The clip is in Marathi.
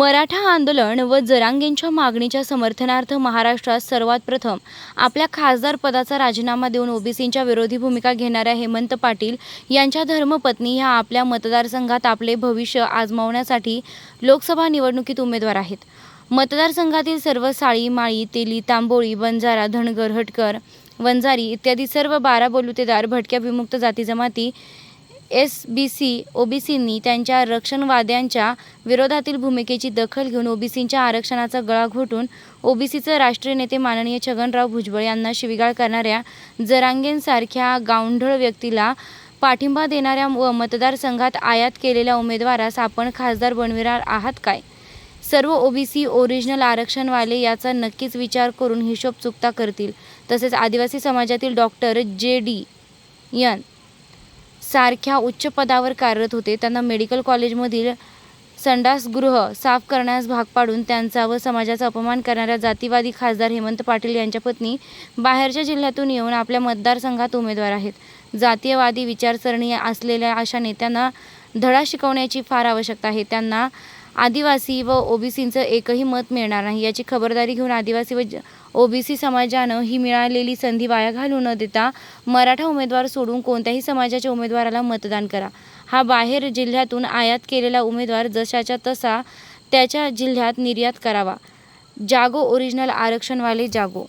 मराठा आंदोलन व जरांगेंच्या मागणीच्या समर्थनार्थ महाराष्ट्रात सर्वात प्रथम आपल्या खासदार पदाचा राजीनामा देऊन ओबीसींच्या विरोधी भूमिका घेणाऱ्या हेमंत पाटील यांच्या धर्मपत्नी ह्या आपल्या मतदारसंघात आपले भविष्य आजमावण्यासाठी लोकसभा निवडणुकीत उमेदवार आहेत. मतदारसंघातील सर्व साळी माळी तेली तांबोळी बंजारा धनगर हटकर वंजारी इत्यादी सर्व बारा बलुतेदार भटक्या विमुक्त जाती जमाती एस बी सी ओबीसींनी त्यांच्या रक्षणवाद्यांच्या विरोधातील भूमिकेची दखल घेऊन ओबीसींच्या आरक्षणाचा गळा घोटून ओबीसीचे राष्ट्रीय नेते माननीय छगनराव भुजबळ यांना शिवीगाळ करणाऱ्या जरांगेंसारख्या गावंढळ व्यक्तीला पाठिंबा देणाऱ्या व मतदारसंघात आयात केलेल्या उमेदवारास आपण खासदार बनविणार आहात काय? सर्व ओबीसी ओरिजिनल आरक्षणवाले याचा नक्कीच विचार करून हिशोब चुकता करतील तसेच आदिवासी समाजातील डॉक्टर जे डी यन सारख्या उच्च पदावर कार्यरत होते. त्यांना मेडिकल कॉलेजमधील संडासगृह साफ करण्यास भाग पाडून त्यांचा व समाजाचा अपमान करणाऱ्या जातीवादी खासदार हेमंत पाटील यांच्या पत्नी बाहेरच्या जिल्ह्यातून येऊन आपल्या मतदारसंघात उमेदवार आहेत. जातीयवादी विचारसरणी असलेल्या अशा नेत्यांना धडा शिकवण्याची फार आवश्यकता आहे. त्यांना आदिवासी व ओबीसींचं एकही मत मिळणार नाही. याची खबरदारी घेऊन आदिवासी व ओबीसी समाजानं ही मिळालेली संधी वाया घालू न देता मराठा उमेदवार सोडून कोणत्याही समाजाच्या उमेदवाराला मतदान करा. हा बाहेर जिल्ह्यातून आयात केलेला उमेदवार जशाच्या तसा त्याच्या जिल्ह्यात निर्यात करावा. जागो ओरिजिनल आरक्षणवाले जागो.